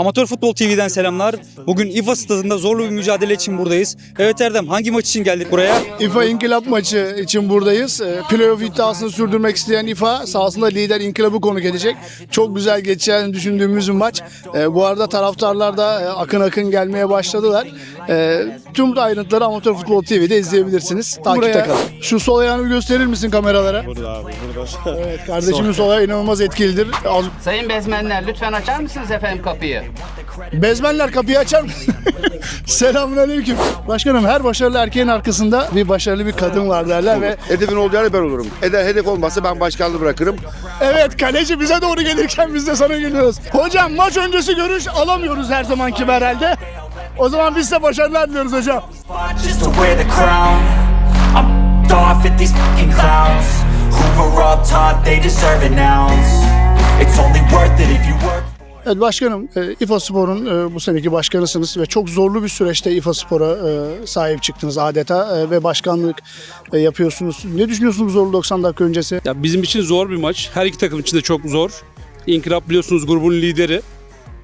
Amatör Futbol TV'den selamlar. Bugün İFA stadında zorlu bir mücadele için buradayız. Evet Erdem hangi maç için geldik buraya? İFA İnkılap maçı için buradayız. E, Playoff iddiasını sürdürmek isteyen İFA sahasında lider İnkılap'ı konuk edecek. Çok güzel geçeceğini düşündüğümüz bir maç. E, bu arada taraftarlar da e, akın akın gelmeye başladılar. E, tüm ayrıntıları Amatör Futbol TV'de izleyebilirsiniz. Takipte kalın. Şu sol ayağını gösterir misin kameralara? Burada abi burada. Evet kardeşimin sol ayağı inanılmaz etkilidir. Az- Sayın bezmenler lütfen açar mısınız efendim kapıyı? Bezmenler kapıyı açar mı? Selamünaleyküm. Başkanım her başarılı erkeğin arkasında bir başarılı bir kadın var derler ve Hedefin olduğu yerde ben olurum. Eğer hedef olmazsa ben başkanlığı bırakırım. Evet kaleci bize doğru gelirken biz de sana geliyoruz. Hocam maç öncesi görüş alamıyoruz her zamanki herhalde. O zaman biz de başarılar diliyoruz hocam. just to wear the crown. I'm f***ed off at these fucking clowns who were all taught they deserve an ounce. It's only worth it if you work. Evet başkanım e, İFA Spor'un e, bu seneki başkanısınız ve çok zorlu bir süreçte İFA Spor'a e, sahip çıktınız adeta ve başkanlık yapıyorsunuz. Ne düşünüyorsunuz zorlu 90 dakika öncesi? Ya bizim için zor bir maç. Her iki takım için de çok zor. İnkılap biliyorsunuz grubun lideri.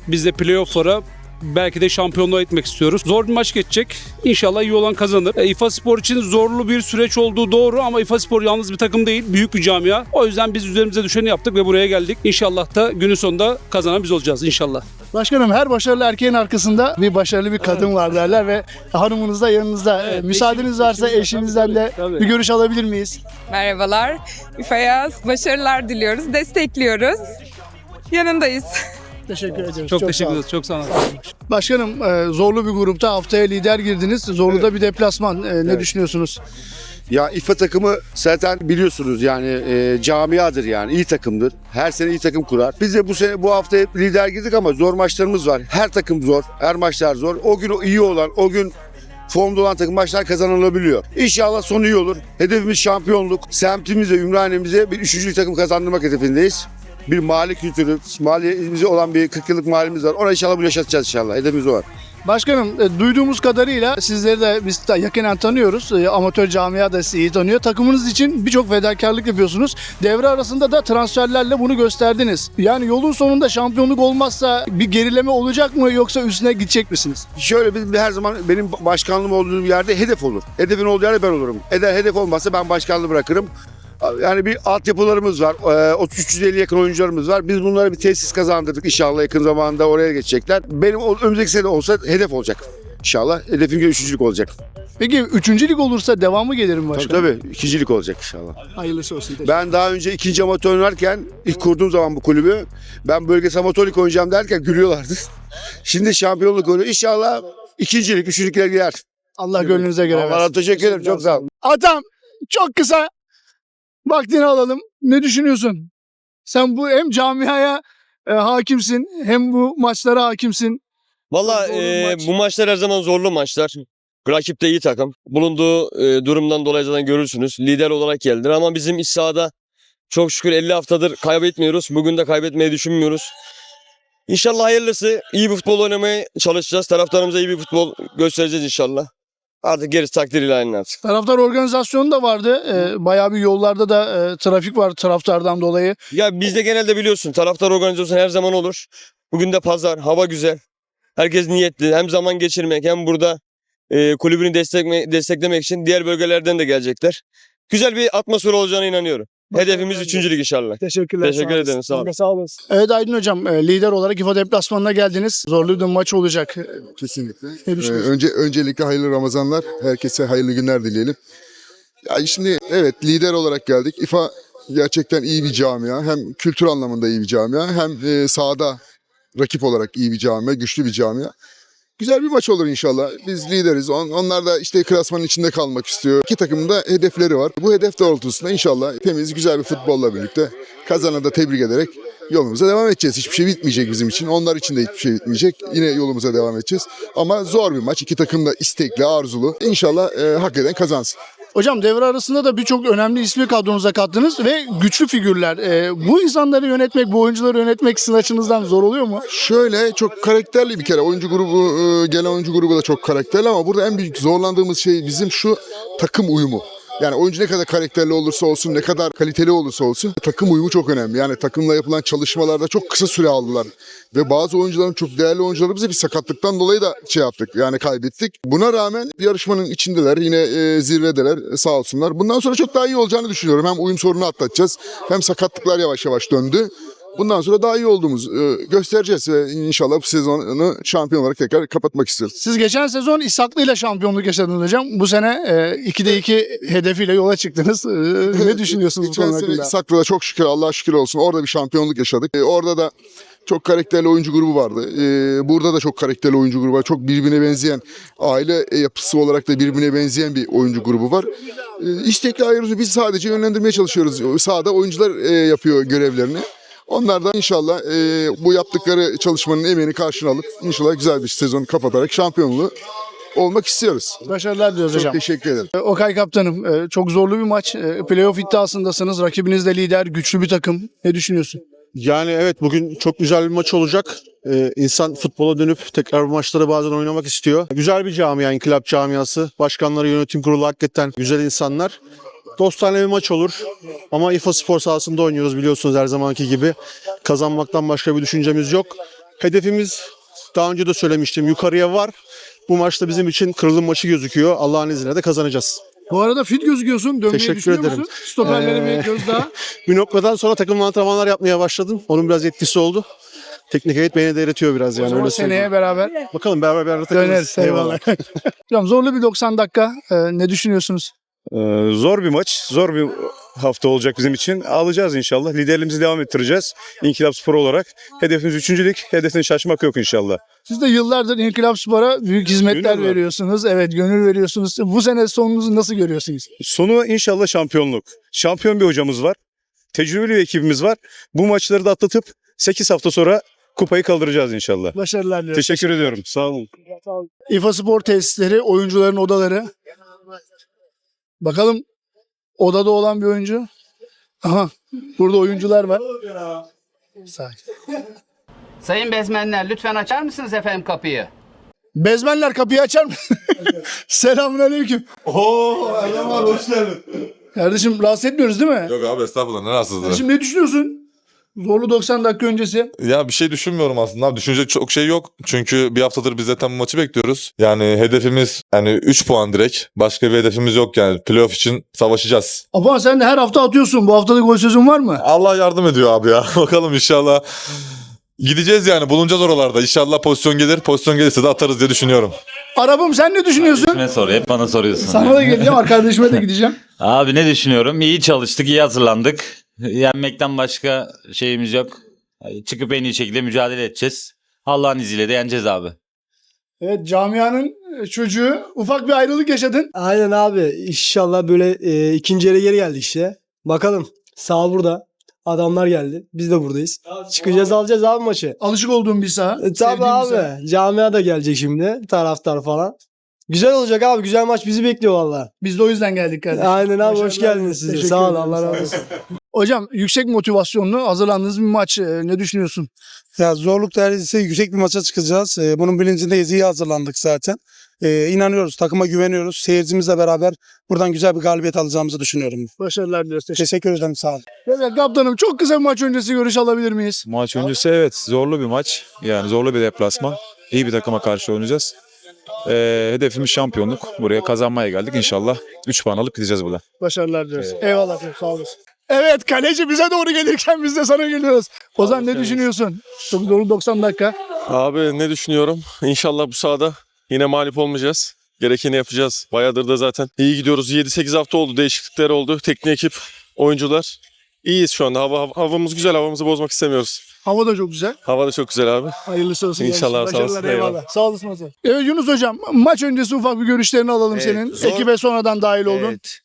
Biz de playoff'lara belki de şampiyonluğa gitmek istiyoruz. Zor bir maç geçecek. İnşallah iyi olan kazanır. E, İFA Spor için zorlu bir süreç olduğu doğru ama İFA Spor yalnız bir takım değil. Büyük bir camia. O yüzden biz üzerimize düşeni yaptık ve buraya geldik. İnşallah da günün sonunda kazanan biz olacağız inşallah. Başkanım her başarılı erkeğin arkasında bir başarılı bir kadın var derler ve hanımınız da yanınızda. E, Müsaadeniz varsa eşinizden de Tabii. bir görüş alabilir miyiz? Merhabalar. İFA'ya başarılar diliyoruz, destekliyoruz. Yanındayız. Teşekkür ederiz. Çok, sağ teşekkür olun. ederiz. Çok sağ olun. Başkanım e, zorlu bir grupta haftaya lider girdiniz. Zorlu da bir deplasman. E, Ne düşünüyorsunuz? Ya İFA takımı zaten biliyorsunuz yani e, camiadır yani iyi takımdır. Her sene iyi takım kurar. Biz de bu sene bu hafta hep lider girdik ama zor maçlarımız var. Her takım zor. Her maçlar zor. O gün o iyi olan, o gün formda olan takım maçlar kazanılabiliyor. İnşallah sonu iyi olur. Hedefimiz şampiyonluk. Semtimize, Ümraniye'mize bir üçüncü takım kazandırmak hedefindeyiz. Bir mahalle kültürü, mahallemize olan bir 40 yıllık mahallemiz var. Ona inşallah bu yaşatacağız inşallah. Hedefimiz o var. Başkanım e, duyduğumuz kadarıyla sizleri de biz de yakinen tanıyoruz. E, Amatör camia da sizi iyi tanıyor. Takımınız için birçok fedakarlık yapıyorsunuz. Devre arasında da transferlerle bunu gösterdiniz. Yani yolun sonunda şampiyonluk olmazsa bir gerileme olacak mı yoksa üstüne gidecek misiniz? Şöyle bizim her zaman benim başkanlığım olduğum yerde hedef olur. Hedefin olduğu yerde ben olurum. Eğer hedef olmazsa ben başkanlığı bırakırım. Yani bir altyapılarımız var. Ee, 350 yakın oyuncularımız var. Biz bunlara bir tesis kazandırdık. İnşallah yakın zamanda oraya geçecekler. Benim önümüzdeki sene olsa hedef olacak. İnşallah. Hedefim üçüncülük olacak. Peki üçüncülük olursa devamı gelir mi Tabii başkanım? tabii. ikincilik olacak inşallah. Hayırlısı olsun. Teşekkür Ben daha önce ikinci amatör oynarken ilk kurduğum zaman bu kulübü ben bölgesel amatörlük oynayacağım derken gülüyorlardı. Şimdi şampiyonluk oluyor. İnşallah ikincilik, üçüncülükler girer. Allah gönlünüze göre Allah versin. teşekkür ederim. Çok sağ olun. Atam çok kısa vaktini alalım. Ne düşünüyorsun? Sen bu hem camiaya e, hakimsin hem bu maçlara hakimsin. Valla Zorlu e, maç. bu maçlar her zaman zorlu maçlar. Rakip de iyi takım. Bulunduğu e, durumdan dolayı zaten görürsünüz. Lider olarak geldiler ama bizim iç sahada çok şükür 50 haftadır kaybetmiyoruz. Bugün de kaybetmeyi düşünmüyoruz. İnşallah hayırlısı. iyi bir futbol oynamaya çalışacağız. Taraftarımıza iyi bir futbol göstereceğiz inşallah. Artık gerisi takdir ilahi artık. Taraftar organizasyonu da vardı. E, bayağı bir yollarda da e, trafik var taraftardan dolayı. Ya bizde genelde biliyorsun taraftar organizasyonu her zaman olur. Bugün de pazar, hava güzel. Herkes niyetli. Hem zaman geçirmek hem burada e, kulübünü destekme, desteklemek için diğer bölgelerden de gelecekler. Güzel bir atmosfer olacağına inanıyorum. Hedefimiz üçüncülük inşallah. Teşekkürler. Teşekkür sağ ederim, sağ olun. Kanka, Sağ olasın. Evet Aydın Hocam e, lider olarak İFA deplasmanına geldiniz. Zorlu bir maç olacak. Kesinlikle. Ne Ee, önce öncelikle hayırlı Ramazanlar. Herkese hayırlı günler dileyelim. Ya şimdi evet lider olarak geldik. İFA gerçekten iyi bir camia. Hem kültür anlamında iyi bir camia hem e, sahada rakip olarak iyi bir camia, güçlü bir camia. Güzel bir maç olur inşallah. Biz lideriz. On- onlar da işte klasmanın içinde kalmak istiyor. İki takımın da hedefleri var. Bu hedef doğrultusunda inşallah temiz, güzel bir futbolla birlikte kazananı da tebrik ederek yolumuza devam edeceğiz. Hiçbir şey bitmeyecek bizim için. Onlar için de hiçbir şey bitmeyecek. Yine yolumuza devam edeceğiz. Ama zor bir maç. İki takım da istekli, arzulu. İnşallah e, hak eden kazansın. Hocam devre arasında da birçok önemli ismi kadronuza kattınız ve güçlü figürler. E, bu insanları yönetmek, bu oyuncuları yönetmek sizin açınızdan zor oluyor mu? Şöyle çok karakterli bir kere. Oyuncu grubu, e, gelen oyuncu grubu da çok karakterli ama burada en büyük zorlandığımız şey bizim şu takım uyumu. Yani oyuncu ne kadar karakterli olursa olsun, ne kadar kaliteli olursa olsun takım uyumu çok önemli. Yani takımla yapılan çalışmalarda çok kısa süre aldılar. Ve bazı oyuncuların çok değerli oyuncularımızı bir sakatlıktan dolayı da şey yaptık. Yani kaybettik. Buna rağmen yarışmanın içindeler. Yine e, zirvedeler e, sağ olsunlar. Bundan sonra çok daha iyi olacağını düşünüyorum. Hem uyum sorunu atlatacağız. Hem sakatlıklar yavaş yavaş döndü. Bundan sonra daha iyi olduğumuz e, göstereceğiz ve inşallah bu sezonu şampiyon olarak tekrar kapatmak istiyoruz. Siz geçen sezon İshaklı ile şampiyonluk yaşadınız hocam. Bu sene e, 2'de 2 hedefiyle yola çıktınız. E, ne düşünüyorsunuz bu konu hakkında? İshaklı'da çok şükür Allah'a şükür olsun. Orada bir şampiyonluk yaşadık. E, orada da çok karakterli oyuncu grubu vardı. E, burada da çok karakterli oyuncu grubu var. Çok birbirine benzeyen, aile yapısı olarak da birbirine benzeyen bir oyuncu grubu var. E, istekli ayrılıyoruz. Biz sadece yönlendirmeye çalışıyoruz. Sahada oyuncular e, yapıyor görevlerini. Onlar da inşallah e, bu yaptıkları çalışmanın emeğini karşına alıp inşallah güzel bir sezon kapatarak şampiyonluğu olmak istiyoruz. Başarılar diliyoruz Çok hocam. teşekkür ederim. E, Okay kaptanım e, çok zorlu bir maç. E, Playoff iddiasındasınız. Rakibiniz de lider, güçlü bir takım. Ne düşünüyorsun? Yani evet bugün çok güzel bir maç olacak. Ee, insan futbola dönüp tekrar bu maçları bazen oynamak istiyor. Güzel bir camia, inkılap camiası. Başkanları, yönetim kurulu hakikaten güzel insanlar. Dostane bir maç olur. Ama İFA spor sahasında oynuyoruz biliyorsunuz her zamanki gibi. Kazanmaktan başka bir düşüncemiz yok. Hedefimiz daha önce de söylemiştim yukarıya var. Bu maçta bizim için kırılım maçı gözüküyor. Allah'ın izniyle de kazanacağız. Bu arada fit gözüküyorsun. Dönmeyi Teşekkür düşünüyor ederim. musun? Stoperlere Ee, bir göz daha. Bir noktadan sonra takım antrenmanlar yapmaya başladım. Onun biraz etkisi oldu. Teknik heyet beni de eritiyor biraz yani öyle seneye söyleyeyim. beraber Bakalım beraber beraber takılırız. döneriz. Eyvallah. Hocam zorlu bir 90 dakika. E, ne düşünüyorsunuz? Ee, zor bir maç, zor bir hafta olacak bizim için. Alacağız inşallah. Liderliğimizi devam ettireceğiz. İnkılap Spor olarak. Hedefimiz üçüncülük. Hedeften şaşmak yok inşallah. Siz de yıllardır İnkılap Spor'a büyük hizmetler Gönül var. veriyorsunuz. Evet gönül veriyorsunuz. Bu sene sonunuzu nasıl görüyorsunuz? Sonu inşallah şampiyonluk. Şampiyon bir hocamız var. Tecrübeli bir ekibimiz var. Bu maçları da atlatıp 8 hafta sonra kupayı kaldıracağız inşallah. Başarılar diliyorum. Teşekkür ediyorum. Sağ olun. İFA Spor tesisleri, oyuncuların odaları. Bakalım odada olan bir oyuncu. Aha burada oyuncular var. Sakin. Sayın bezmenler lütfen açar mısınız efendim kapıyı? Bezmenler kapıyı açar mı? Selamun aleyküm. Oo Erdem abi hoş geldin. Kardeşim rahatsız etmiyoruz değil mi? Yok abi estağfurullah ne rahatsızlığı. Kardeşim ne düşünüyorsun? Zorlu 90 dakika öncesi. Ya bir şey düşünmüyorum aslında abi. Düşünecek çok şey yok. Çünkü bir haftadır biz zaten bu maçı bekliyoruz. Yani hedefimiz hani 3 puan direkt. Başka bir hedefimiz yok yani. Playoff için savaşacağız. Ama sen de her hafta atıyorsun. Bu haftada gol sözün var mı? Allah yardım ediyor abi ya. Bakalım inşallah. Gideceğiz yani bulunacağız oralarda. İnşallah pozisyon gelir. Pozisyon gelirse de atarız diye düşünüyorum. Arabam sen ne düşünüyorsun? Kime sor? Hep bana soruyorsun. Sana da geleceğim, arkadaşıma da gideceğim. Abi ne düşünüyorum? İyi çalıştık, iyi hazırlandık. Yenmekten başka şeyimiz yok. Çıkıp en iyi şekilde mücadele edeceğiz. Allah'ın izniyle de yeneceğiz abi. Evet camianın e, çocuğu ufak bir ayrılık yaşadın. Aynen abi. İnşallah böyle e, ikinci yere geri geldik işte. Bakalım. Sağ burada. Adamlar geldi. Biz de buradayız. Çıkacağız alacağız abi maçı. Alışık olduğum bir saha. E, tabii abi. saha. Camia da gelecek şimdi. Taraftar falan. Güzel olacak abi. Güzel maç bizi bekliyor valla. Biz de o yüzden geldik kardeşim. Aynen abi. Hoş Başarılar geldiniz siz de. Teşekkür Sağ olun. ederim, Allah razı olsun. Hocam yüksek motivasyonlu hazırlandığınız bir maç. E, Ne düşünüyorsun? Ya zorluk derecesi yüksek bir maça çıkacağız. Ee, bunun bilincindeyiz. iyi hazırlandık zaten. Ee, inanıyoruz. Takıma güveniyoruz. Seyircimizle beraber buradan güzel bir galibiyet alacağımızı düşünüyorum. Başarılar diliyoruz. Teşekkür Teşekkür ederim. Sağ olun. Evet kaptanım çok kısa bir maç öncesi görüş alabilir miyiz? Maç öncesi evet zorlu bir maç. Yani zorlu bir deplasman. İyi bir takıma karşı oynayacağız. Ee, hedefimiz şampiyonluk. Buraya kazanmaya geldik. İnşallah 3 puan alıp gideceğiz buradan. Başarılar diliyoruz. Eyvallah sağ olasın. Evet kaleci bize doğru gelirken biz de sana geliyoruz. Ozan ne düşünüyorsun? Çok zor 90 dakika. Abi ne düşünüyorum? İnşallah bu sahada yine mağlup olmayacağız. Gerekeni yapacağız. Bayağıdır da zaten iyi gidiyoruz. 7-8 hafta oldu. Değişiklikler oldu. Teknik ekip, oyuncular. İyiyiz şu anda. Hava, havamız güzel. Havamızı bozmak istemiyoruz. Hava da çok güzel. Hava da çok güzel abi. Hayırlısı olsun. İnşallah, kardeşim. sağ olasın. Başarılar, eyvallah. Eyvallah. Sağ olasın Ozan. Evet Yunus hocam maç öncesi ufak bir görüşlerini alalım Evet, senin. zor- Ekibe sonradan dahil oldun. Evet.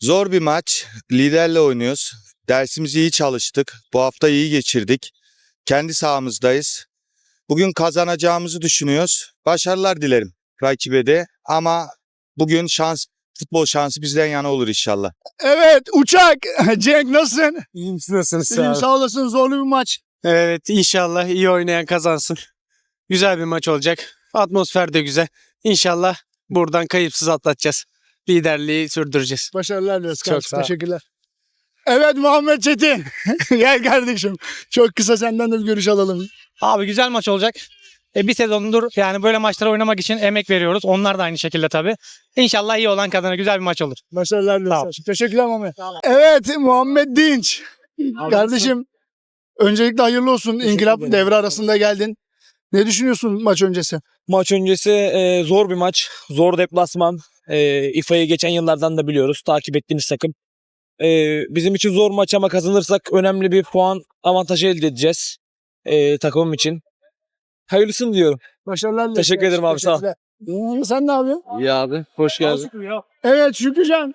Zor bir maç. Liderle oynuyoruz. Dersimizi iyi çalıştık. Bu hafta iyi geçirdik. Kendi sahamızdayız. Bugün kazanacağımızı düşünüyoruz. Başarılar dilerim rakibe de. Ama bugün şans futbol şansı bizden yana olur inşallah. Evet uçak. Cenk nasılsın? İyiyim siz nasılsınız? İyiyim sağ olasın zorlu bir maç. Evet inşallah iyi oynayan kazansın. Güzel bir maç olacak. Atmosfer de güzel. İnşallah buradan kayıpsız atlatacağız. liderliği sürdüreceğiz. Başarılar dileriz. Çok kardeşim. sağ ol. Teşekkürler. Evet Muhammed Çetin. Gel kardeşim. Çok kısa senden de bir görüş alalım. Abi güzel maç olacak. E, bir sezondur yani böyle maçları oynamak için emek veriyoruz. Onlar da aynı şekilde tabii. İnşallah iyi olan kazanır. Güzel bir maç olur. Başarılar dileriz. Teşekkürler Muhammed. Evet Muhammed Dinç. Kardeşim öncelikle hayırlı olsun. İnkılap devre arasında geldin. Ne düşünüyorsun maç öncesi? Maç öncesi e, zor bir maç. Zor deplasman. E, İFA'yı geçen yıllardan da biliyoruz. Takip ettiğiniz takım. E, bizim için zor maç ama kazanırsak önemli bir puan avantajı elde edeceğiz. E, takımım için. Hayırlısını diyorum. Başarılar dileriz. Teşekkür ederim abi, sağ ol. Sen ne yapıyorsun? İyi abi. Hoş geldin. Evet Şükrücan.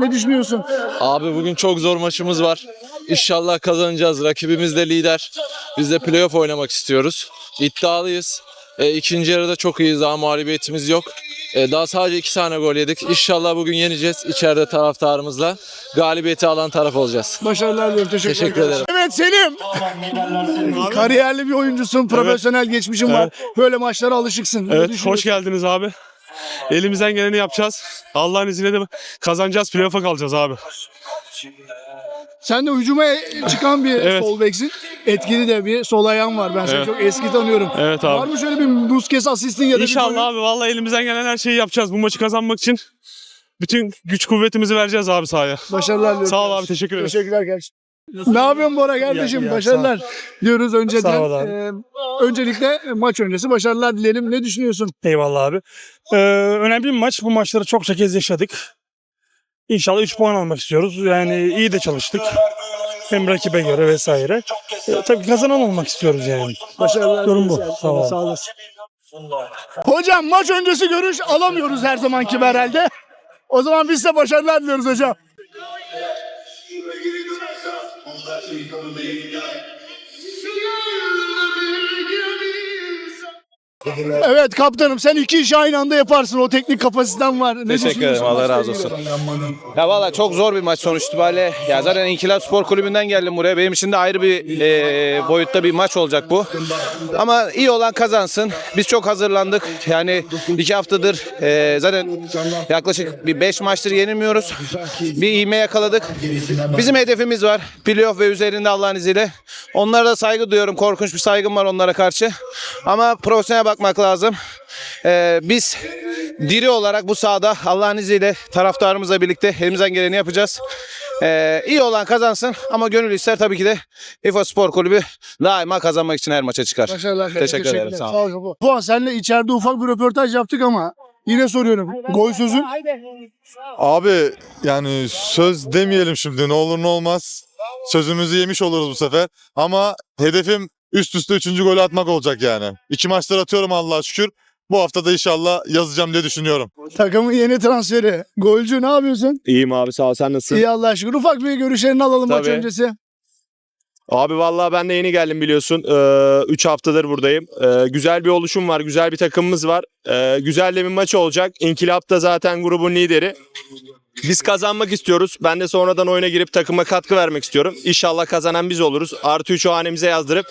Ne düşünüyorsun? Abi bugün çok zor maçımız var. İnşallah kazanacağız. Rakibimiz de lider. Biz de playoff oynamak istiyoruz. İddialıyız. E, ikinci yarıda çok iyiyiz. Daha mağlubiyetimiz yok. E, daha sadece iki tane gol yedik. İnşallah bugün yeneceğiz. İçeride taraftarımızla. Galibiyeti alan taraf olacağız. Başarılar diliyorum. Teşekkür, Teşekkür ederim. Evet Selim. Kariyerli bir oyuncusun. Profesyonel geçmişin var. Böyle maçlara alışıksın. Ne Evet, hoş geldiniz abi. Elimizden geleni yapacağız. Allah'ın izniyle de kazanacağız, playoff'a kalacağız abi. Sen de hücuma çıkan bir Evet. sol beksin. Etkili de bir sol ayağın var. Ben seni Evet. çok eski tanıyorum. Evet Var abi. mı şöyle bir Busquets asistin ya da bir İnşallah abi, vallahi elimizden gelen her şeyi yapacağız bu maçı kazanmak için. Bütün güç kuvvetimizi vereceğiz abi sahaya. Başarılar diliyorum. Sağ ol abi, teşekkür ederim. Teşekkürler kardeşim. Ne yapıyorsun Bora kardeşim? İyi, iyi, başarılar diyoruz önceden. Sağ ol abi. Ee, öncelikle maç öncesi başarılar dileyelim. Ne düşünüyorsun? Eyvallah abi. Ee, önemli bir maç. Bu maçları çokça kez yaşadık. İnşallah 3 puan almak istiyoruz. Yani iyi de çalıştık. Hem rakibe göre vesaire. Ee, tabii kazanan olmak istiyoruz yani. Başarılar Durum bu. Sağ ol. Sağ olasın. Hocam maç öncesi görüş alamıyoruz her zamanki gibi herhalde. O zaman biz de başarılar diliyoruz hocam. Evet kaptanım sen iki işi aynı anda yaparsın. O teknik kapasiten var. Ne Teşekkür ederim. düşünüyorsun Allah razı olsun. Ya valla çok zor bir maç sonuç itibariyle. Ya zaten İnkılap Spor Kulübü'nden geldim buraya. Benim için de ayrı bir e, boyutta bir maç olacak bu. Ama iyi olan kazansın. Biz çok hazırlandık. Yani iki haftadır e, zaten yaklaşık bir beş maçtır yenilmiyoruz. Bir iğme yakaladık. Bizim hedefimiz var. Playoff ve üzerinde Allah'ın izniyle. Onlara da saygı duyuyorum. Korkunç bir saygım var onlara karşı. Ama profesyonel bakmak lazım. E, biz diri olarak bu sahada Allah'ın izniyle taraftarımızla birlikte elimizden geleni yapacağız. Ee, iyi olan kazansın ama gönül ister tabii ki de İFA Spor Kulübü daima kazanmak için her maça çıkar. Başarılar. Teşekkür ederim. Sağ Sağ olun. ol. Puan senle içeride ufak bir röportaj yaptık ama yine soruyorum. Gol sözün. Abi yani söz demeyelim şimdi ne olur ne olmaz. Sözümüzü yemiş oluruz bu sefer. Ama hedefim üst üste üçüncü golü atmak olacak yani. İki maçlar atıyorum Allah'a şükür. Bu hafta da inşallah yazacağım diye düşünüyorum. Takımın yeni transferi. Golcü ne yapıyorsun? İyiyim abi sağ ol sen nasılsın? İyi Allah'a şükür. Ufak bir görüşlerini alalım maç Tabii. öncesi. Abi vallahi ben de yeni geldim biliyorsun. 3 haftadır buradayım. Ee, güzel bir oluşum var, güzel bir takımımız var. Ee, güzel de bir maç olacak. İnkılap da zaten grubun lideri. Biz kazanmak istiyoruz. Ben de sonradan oyuna girip takıma katkı vermek istiyorum. İnşallah kazanan biz oluruz. Artı 3'ü hanemize yazdırıp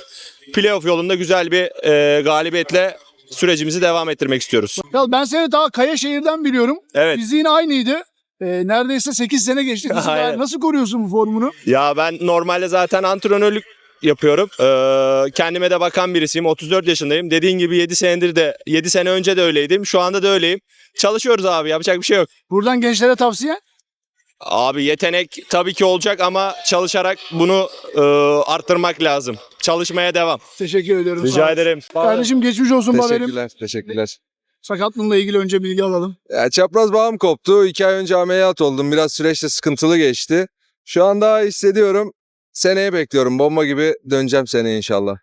playoff yolunda güzel bir e, galibiyetle sürecimizi devam ettirmek istiyoruz. Ya ben seni daha Kayaşehir'den biliyorum. Evet. Fiziğin aynıydı. Ee, neredeyse 8 sene geçti. Aynen. Nasıl koruyorsun bu formunu? Ya ben normalde zaten antrenörlük yapıyorum. Ee, kendime de bakan birisiyim. 34 yaşındayım. Dediğin gibi 7 senedir de 7 sene önce de öyleydim. Şu anda da öyleyim. Çalışıyoruz abi. Yapacak bir şey yok. Buradan gençlere tavsiye? Abi yetenek tabii ki olacak ama çalışarak bunu e, arttırmak lazım. Çalışmaya devam. Teşekkür ediyorum. Rica ederim. Kardeşim geçmiş olsun haberim. Teşekkürler, teşekkürler. Sakatlığınla ilgili önce bilgi alalım. Ya, çapraz bağım koptu. İki ay önce ameliyat oldum. Biraz süreçte sıkıntılı geçti. Şu an daha hissediyorum. Seneye bekliyorum. Bomba gibi döneceğim seneye inşallah.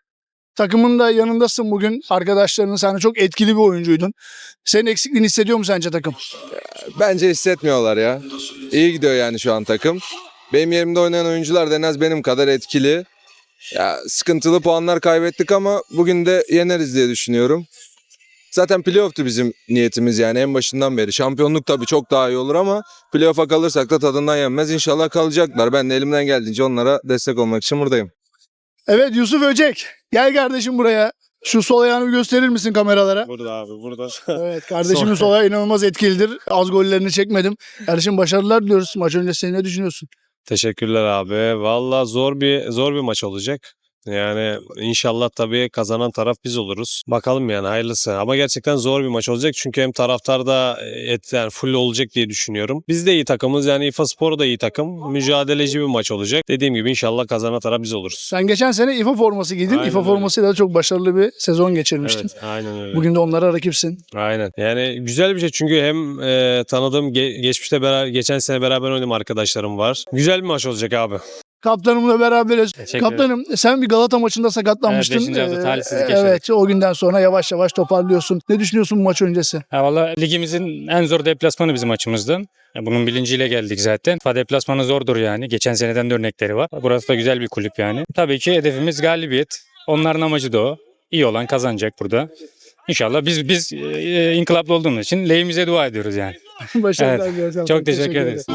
Takımın da yanındasın bugün. Arkadaşlarının sen de çok etkili bir oyuncuydun. Senin eksikliğini hissediyor mu sence takım? Bence hissetmiyorlar ya. İyi gidiyor yani şu an takım. Benim yerimde oynayan oyuncular da en az benim kadar etkili. Ya sıkıntılı puanlar kaybettik ama bugün de yeneriz diye düşünüyorum. Zaten playoff'tu bizim niyetimiz yani en başından beri. Şampiyonluk tabii çok daha iyi olur ama playoff'a kalırsak da tadından yenmez. İnşallah kalacaklar. Ben de elimden geldiğince onlara destek olmak için buradayım. Evet Yusuf Öcek. Gel kardeşim buraya. Şu sol ayağını bir gösterir misin kameralara? Burada abi burada. Evet kardeşimin sol ayağı inanılmaz etkilidir. Az gollerini çekmedim. Kardeşim başarılar diliyoruz. Maç öncesi ne düşünüyorsun? Teşekkürler abi. Valla zor bir zor bir maç olacak. Yani inşallah tabii kazanan taraf biz oluruz. Bakalım yani hayırlısı. Ama gerçekten zor bir maç olacak. Çünkü hem taraftar da et, yani full olacak diye düşünüyorum. Biz de iyi takımız. Yani İFA Spor da iyi takım. Mücadeleci bir maç olacak. Dediğim gibi inşallah kazanan taraf biz oluruz. Sen geçen sene İFA forması giydin. Aynen İFA öyle. formasıyla da çok başarılı bir sezon geçirmiştin. Evet, aynen öyle. Bugün de onlara rakipsin. Aynen. Yani güzel bir şey çünkü hem e, tanıdığım ge- geçmişte beraber geçen sene beraber oynadığım arkadaşlarım var. Güzel bir maç olacak abi. Kaptanımla beraberiz. Teşekkür Kaptanım sen bir Galata maçında sakatlanmıştın. Evet, beşinci hafta Ee, talihsizlik yaşadık. Evet o günden sonra yavaş yavaş toparlıyorsun. Ne düşünüyorsun bu maç öncesi? Ya valla ligimizin en zor deplasmanı bizim maçımızdı. Ya bunun bilinciyle geldik zaten. Fa deplasmanı zordur yani. Geçen seneden de örnekleri var. Burası da güzel bir kulüp yani. Tabii ki hedefimiz galibiyet. Onların amacı da o. İyi olan kazanacak burada. İnşallah biz biz e, inkılaplı olduğumuz için lehimize dua ediyoruz yani. Başarılar Evet. diliyoruz. Çok teşekkür ederiz.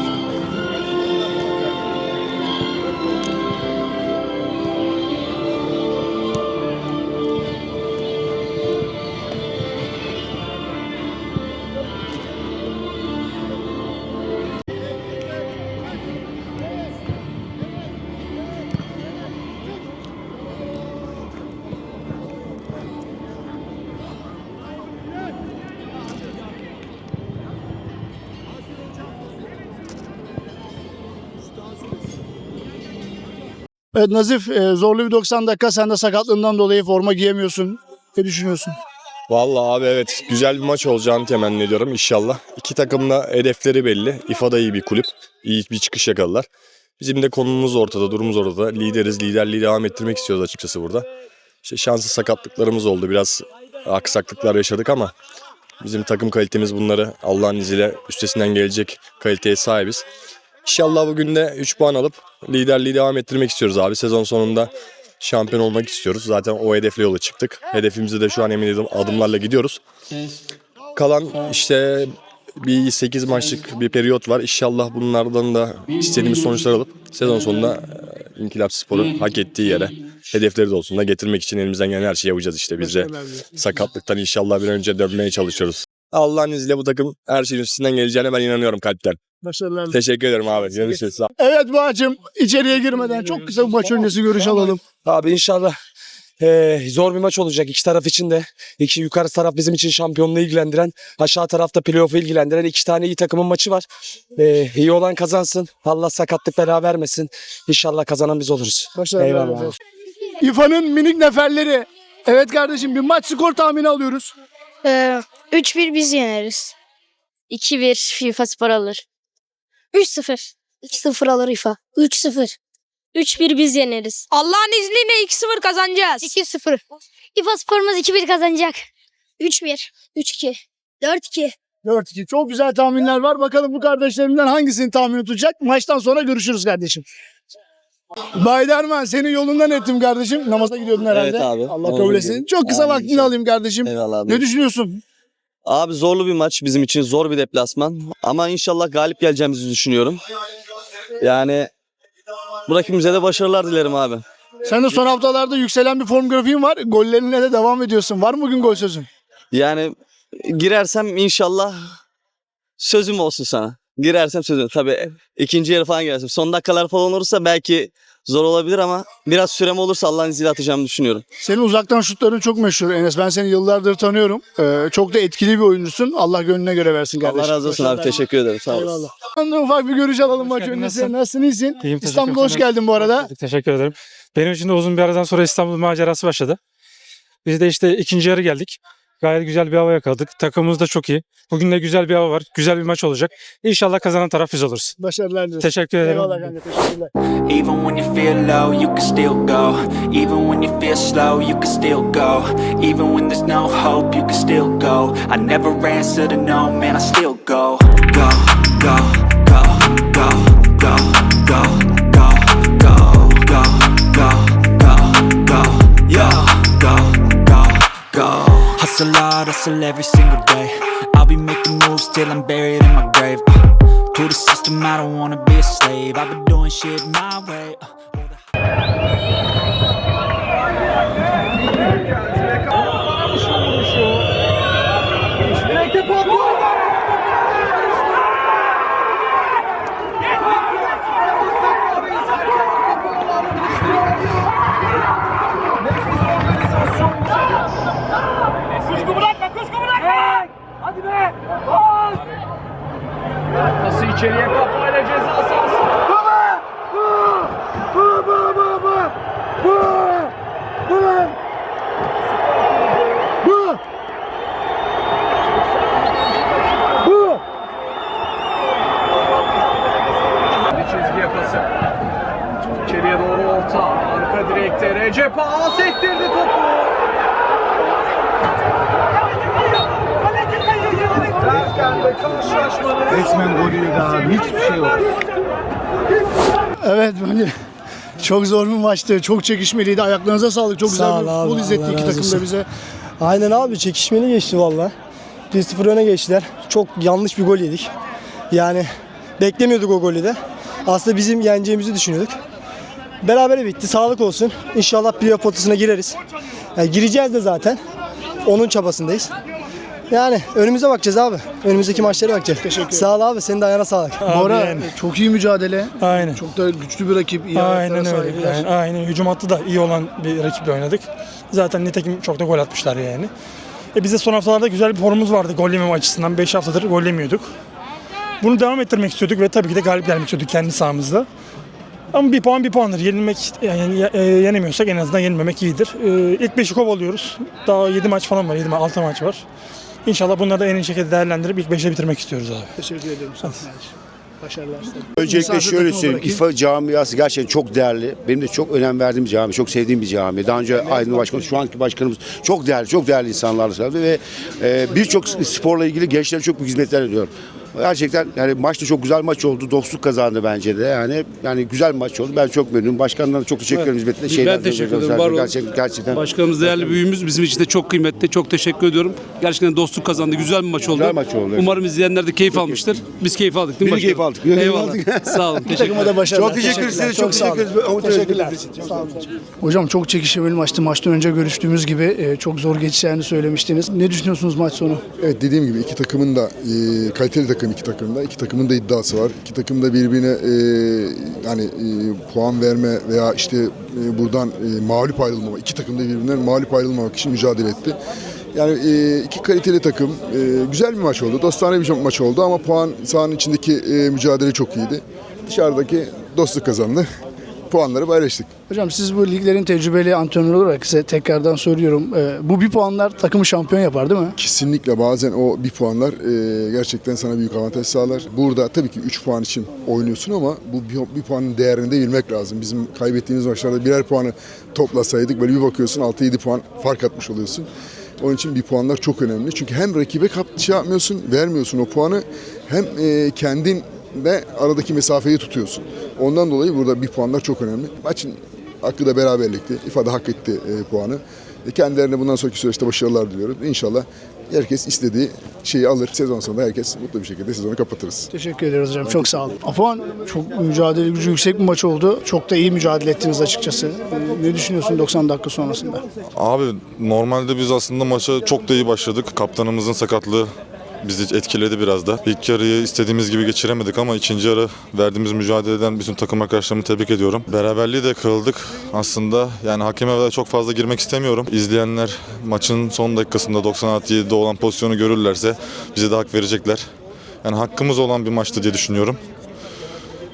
Evet Nazif e, zorlu bir 90 dakika sen de sakatlığından dolayı forma giyemiyorsun. Ne düşünüyorsun? Vallahi abi evet güzel bir maç olacağını temenni ediyorum inşallah. İki takım da hedefleri belli. İFA da iyi bir kulüp. İyi bir çıkış yakaladılar. Bizim de konumuz ortada, durumumuz ortada. Lideriz, liderliği devam ettirmek istiyoruz açıkçası burada. İşte şanslı sakatlıklarımız oldu. Biraz aksaklıklar yaşadık ama bizim takım kalitemiz bunları Allah'ın izniyle üstesinden gelecek kaliteye sahibiz. İnşallah bugün de 3 puan alıp liderliği devam ettirmek istiyoruz abi. Sezon sonunda şampiyon olmak istiyoruz. Zaten o hedefle yola çıktık. Hedefimize de şu an emin adım- adımlarla gidiyoruz. Kalan işte bir 8 maçlık bir periyot var. İnşallah bunlardan da istediğimiz sonuçlar alıp sezon sonunda e, İnkılap Spor'u hak ettiği yere hedefleri de olsun da getirmek için elimizden gelen her şeyi yapacağız işte. Biz de sakatlıktan inşallah bir önce dönmeye çalışıyoruz. Allah'ın izniyle bu takım her şeyin üstünden geleceğine ben inanıyorum kalpten. Başarılar. Teşekkür ederim abi. Görüşürüz. Sağ ol. Evet Bağcım içeriye girmeden çok kısa bir maç öncesi görüş alalım. Abi inşallah eee, zor bir maç olacak iki taraf için de. İki yukarı taraf bizim için şampiyonluğu ilgilendiren, aşağı tarafta playoff'u ilgilendiren iki tane iyi takımın maçı var. Eee iyi olan kazansın. Allah sakatlık bela vermesin. İnşallah kazanan biz oluruz. Başarılar. Eyvallah. diliyoruz. İFA'nın minik neferleri. Evet kardeşim bir maç skor tahmini alıyoruz. Ee, 3-1 biz yeneriz. 2-1 FIFA Spor alır. 3-0. 2-0 alır FIFA. 3-0. 3-1 biz yeneriz. Allah'ın izniyle 2-0 kazanacağız. 2-0. FIFA Spor'umuz 2-1 kazanacak. 3-1. 3-2. 4-2. 4-2. Çok güzel tahminler var. Bakalım bu kardeşlerimden hangisini tahmin tutacak? Maçtan sonra görüşürüz kardeşim. Bayderman seni yolundan ettim kardeşim. Namaza gidiyordun herhalde. Evet abi. Allah kabul etsin. Çok kısa vaktini alayım kardeşim. Eyvallah abi. Ne düşünüyorsun? Abi zorlu bir maç bizim için zor bir deplasman ama inşallah galip geleceğimizi düşünüyorum. Yani bu rakibimize de başarılar dilerim abi. Sen de son haftalarda yükselen bir form grafiğin var. Gollerine de devam ediyorsun. Var mı bugün gol sözün? Yani girersem inşallah sözüm olsun sana. Girersem sözüm. Tabii ikinci yarı falan girersem. Son dakikalar falan olursa belki zor olabilir ama biraz sürem olursa Allah'ın izniyle atacağımı düşünüyorum. Senin uzaktan şutların çok meşhur Enes. Ben seni yıllardır tanıyorum. Ee, çok da etkili bir oyuncusun. Allah gönlüne göre versin kardeşim. Allah razı olsun abi. Teşekkür ederim. Sağ olasın. Eyvallah. Ufak bir görüş alalım maç öncesi. nasılsın? Nasılsın? iyisin? İyiyim, teşekkür İstanbul'a hoş ederim. geldin bu arada. Teşekkür ederim. Benim için de uzun bir aradan sonra İstanbul macerası başladı. Biz de işte ikinci yarı geldik. Gayet güzel bir hava yakaladık. Takımımız da çok iyi. Bugün de güzel bir hava var. Güzel bir maç olacak. İnşallah kazanan taraf biz oluruz. Başarılar diliyorum. Teşekkür ederim. Eyvallah kanka. Teşekkürler. Even when you feel low, you can still go. Even when you feel slow, you can still go. Even when there's no hope, you can still go. I never answer to no, man, I still go. Go, go, go, go, go, go, Hustle every single day. I'll be making moves till I'm buried in my grave. Uh, to the system, I don't wanna be a slave. I've been doing shit my way. Uh, Nasıl içeriye kafayla ceza sahası. Bir çizgiye pası. İçeriye doğru orta. Arka direkte Recep Ağa sektirdi topu. Derken karşılaşmanın Resmen gol yedi abi. Hiçbir şey yok. Evet bence çok zor bir maçtı. Çok çekişmeliydi. Ayaklarınıza sağlık. Çok güzel Sağ ol bir abi, futbol izletti Allah iki razı takım da olsun. bize. Aynen abi çekişmeli geçti valla. 1-0 öne geçtiler. Çok yanlış bir gol yedik. Yani beklemiyorduk o golü de. Aslında bizim yeneceğimizi düşünüyorduk. Berabere bitti. Sağlık olsun. İnşallah playoff potasına gireriz. Yani gireceğiz de zaten. Onun çabasındayız. Yani önümüze bakacağız abi. Önümüzdeki maçlara bakacağız. Teşekkür ederim. Sağ ol abi. Senin de ayağına sağlık. Bora yani. çok iyi mücadele. Aynen. Çok da güçlü bir rakip. iyi Aynen öyle. Yani, aynen. Hücum hattı da iyi olan bir rakiple oynadık. Zaten nitekim çok da gol atmışlar yani. E bize son haftalarda güzel bir formumuz vardı gol yememe açısından. 5 haftadır gol yemiyorduk. Bunu devam ettirmek istiyorduk ve tabii ki de galip gelmek istiyorduk kendi sahamızda. Ama bir puan bir puandır. Yenilmek, yani e, yenemiyorsak en azından yenilmemek iyidir. E, ilk beşi kovalıyoruz. Daha 7 maç falan var. 7 ma 6 maç var. İnşallah bunları da en iyi şekilde değerlendirip ilk 5'e bitirmek istiyoruz abi. Teşekkür ederim. Sağ olun. Başarılar. Öncelikle şöyle söyleyeyim. İFA camiası gerçekten çok değerli. Benim de çok önem verdiğim bir cami. Çok sevdiğim bir cami. Daha önce Aydın Başkan, şu anki başkanımız çok değerli, çok değerli insanlarla çalıştı ve e, birçok sporla ilgili gençlere çok büyük hizmetler ediyor. Gerçekten yani maç da çok güzel maç oldu. Dostluk kazandı bence de. Yani yani güzel maç oldu. Ben çok memnunum. Başkandan da çok teşekkür ederim hizmetine. Şeyler ben teşekkür ederim. Var olun. Gerçekten, gerçekten. Başkanımız değerli büyüğümüz bizim için de çok kıymetli. Çok teşekkür ediyorum. Gerçekten dostluk kazandı. Güzel bir maç oldu. Güzel maç oldu. Umarım izleyenler de keyif almıştır. Biz keyif aldık değil mi Biz keyif aldık. Eyvallah. aldık. Sağ olun. Teşekkür başarılar. Çok teşekkür ederiz. Çok teşekkür ederiz. Teşekkürler. Sağ olun. Hocam çok çekişmeli maçtı. Maçtan önce görüştüğümüz gibi e, çok zor geçeceğini söylemiştiniz. Ne düşünüyorsunuz maç sonu? Evet dediğim gibi iki takımın da e, kaliteli takım iki takımda. iki takımın da iddiası var. İki takım da birbirine e, yani e, puan verme veya işte e, buradan e, mağlup ayrılmama. iki takım da birbirinden mağlup ayrılmamak için mücadele etti. Yani e, iki kaliteli takım. E, güzel bir maç oldu. Dostane bir maç oldu ama puan sahanın içindeki e, mücadele çok iyiydi. Dışarıdaki dostluk kazandı. Puanları paylaştık. Hocam siz bu liglerin tecrübeli antrenörü olarak size tekrardan soruyorum. E, bu bir puanlar takımı şampiyon yapar değil mi? Kesinlikle bazen o bir puanlar e, gerçekten sana büyük avantaj sağlar. Burada tabii ki 3 puan için oynuyorsun ama bu bir, bir puanın değerini de bilmek lazım. Bizim kaybettiğimiz maçlarda birer puanı toplasaydık böyle bir bakıyorsun 6-7 puan fark atmış oluyorsun. Onun için bir puanlar çok önemli. Çünkü hem rakibe kap şey yapmıyorsun, vermiyorsun o puanı hem e, kendin de aradaki mesafeyi tutuyorsun. Ondan dolayı burada bir puanlar çok önemli. Maçın hakkı da beraberlikti. İfade hak etti e, puanı. E, kendilerine bundan sonraki süreçte başarılar diliyorum. İnşallah herkes istediği şeyi alır. Sezon sonunda herkes mutlu bir şekilde sezonu kapatırız. Teşekkür ederiz hocam. Çok sağ olun. Apuan çok mücadele gücü yüksek bir maç oldu. Çok da iyi mücadele ettiniz açıkçası. E, ne düşünüyorsun 90 dakika sonrasında? Abi normalde biz aslında maça çok da iyi başladık. Kaptanımızın sakatlığı bizi etkiledi biraz da. İlk yarıyı istediğimiz gibi geçiremedik ama ikinci yarı verdiğimiz mücadeleden bütün takım arkadaşlarımı tebrik ediyorum. Beraberliği de kırıldık aslında. Yani hakeme de çok fazla girmek istemiyorum. İzleyenler maçın son dakikasında 96 7'de olan pozisyonu görürlerse bize de hak verecekler. Yani hakkımız olan bir maçtı diye düşünüyorum.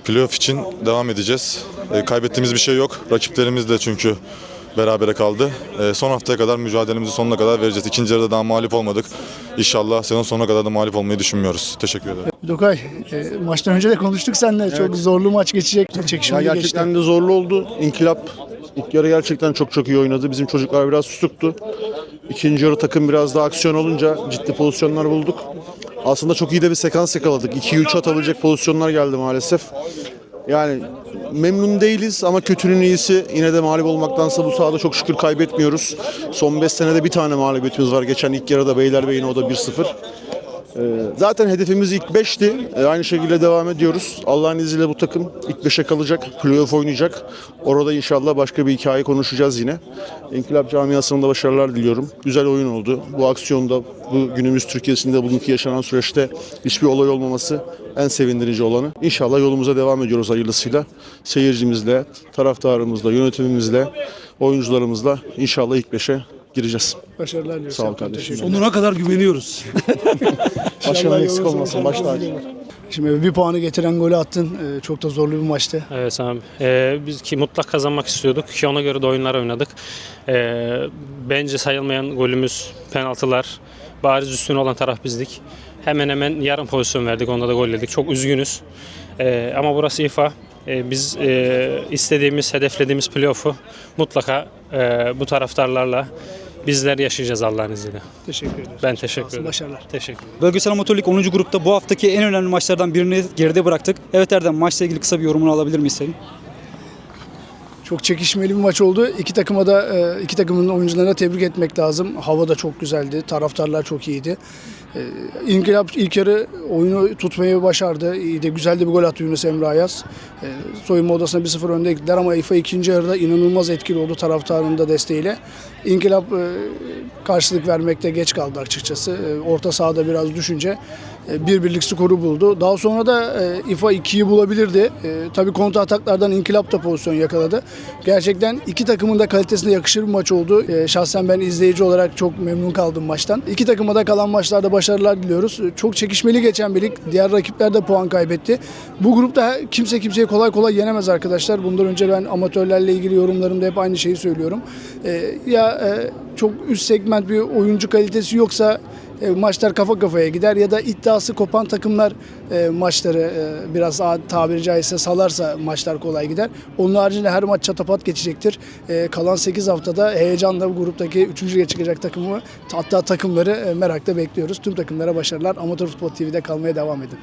Playoff için devam edeceğiz. E, kaybettiğimiz bir şey yok. Rakiplerimiz de çünkü berabere kaldı. E, son haftaya kadar mücadelemizi sonuna kadar vereceğiz. İkinci yarıda daha mağlup olmadık. İnşallah sezon sonuna kadar da mağlup olmayı düşünmüyoruz. Teşekkür ederim. Dokay, e, maçtan önce de konuştuk seninle. Çok zorlu maç geçecek. Çekişmeli Ya geçti. gerçekten de zorlu oldu. İnkılap ilk yarı gerçekten çok çok iyi oynadı. Bizim çocuklar biraz sustuktu. İkinci yarı takım biraz daha aksiyon olunca ciddi pozisyonlar bulduk. Aslında çok iyi de bir sekans yakaladık. 2-3 atabilecek pozisyonlar geldi maalesef. Yani memnun değiliz ama kötünün iyisi yine de mağlup olmaktansa bu sahada çok şükür kaybetmiyoruz. Son 5 senede bir tane mağlubiyetimiz var. Geçen ilk yarıda Beylerbeyi'ne o da 1-0. Ee, Zaten hedefimiz ilk 5'ti. Ee, Aynı şekilde devam ediyoruz. Allah'ın izniyle bu takım ilk 5'e kalacak. Playoff oynayacak. Orada inşallah başka bir hikaye konuşacağız yine. İnkılap camiasına da başarılar diliyorum. Güzel oyun oldu. Bu aksiyonda bu günümüz Türkiye'sinde bugünkü yaşanan süreçte hiçbir olay olmaması en sevindirici olanı. İnşallah yolumuza devam ediyoruz hayırlısıyla. Seyircimizle, taraftarımızla, yönetimimizle, oyuncularımızla inşallah ilk 5'e gireceğiz. Başarılar diliyorum. Sağ ol kardeşim. Sonuna kadar güveniyoruz. Başkanın eksik olmasın. Baş tacı. Şimdi bir puanı getiren golü attın. Ee, Çok da zorlu bir maçtı. Evet abi. Ee, biz ki mutlak kazanmak istiyorduk ki ona göre de oyunlar oynadık. Ee, bence sayılmayan golümüz penaltılar. Bariz üstün olan taraf bizdik. Hemen hemen yarım pozisyon verdik. Onda da gol yedik. Çok üzgünüz. Ee, ama burası İFA. Ee, biz e, istediğimiz, hedeflediğimiz playoff'u mutlaka e, bu taraftarlarla bizler yaşayacağız Allah'ın izniyle. Teşekkür ederim. Ben teşekkür ederim. Başarılar. Teşekkür ederim. Bölgesel Amatör Lig 10. grupta bu haftaki en önemli maçlardan birini geride bıraktık. Evet Erdem maçla ilgili kısa bir yorumunu alabilir miyiz senin? Çok çekişmeli bir maç oldu. İki takıma da e, iki takımın oyuncularına tebrik etmek lazım. Hava da çok güzeldi. Taraftarlar çok iyiydi. E, İnkılap ilk yarı oyunu tutmayı başardı. İyi de güzel de bir gol attı Yunus Emre Ayaz. E, Soyunma odasına 1-0 önde gittiler ama İFA ikinci yarıda inanılmaz etkili oldu taraftarın da desteğiyle. İnkılap e, karşılık vermekte geç kaldı açıkçası. E, Orta sahada biraz düşünce bir birlik skoru buldu. Daha sonra da e, İFA 2'yi bulabilirdi. E, tabii kontra ataklardan İnkılap da pozisyon yakaladı. Gerçekten iki takımın da kalitesine yakışır bir maç oldu. E, şahsen ben izleyici olarak çok memnun kaldım maçtan. İki takıma da kalan maçlarda başarılar diliyoruz. E, Çok çekişmeli geçen bir lig. Diğer rakipler de puan kaybetti. Bu grupta kimse kimseyi kolay kolay yenemez arkadaşlar. Bundan önce ben amatörlerle ilgili yorumlarımda hep aynı şeyi söylüyorum. E, ya e, çok üst segment bir oyuncu kalitesi yoksa e, maçlar kafa kafaya gider ya da iddiası kopan takımlar e, maçları e, biraz tabiri caizse salarsa maçlar kolay gider. Onun haricinde her maç çatapat geçecektir. Kalan 8 haftada heyecanla gruptaki 3. çıkacak takımı hatta takımları merakla bekliyoruz. Tüm takımlara başarılar. Amatör Futbol TV'de kalmaya devam edin.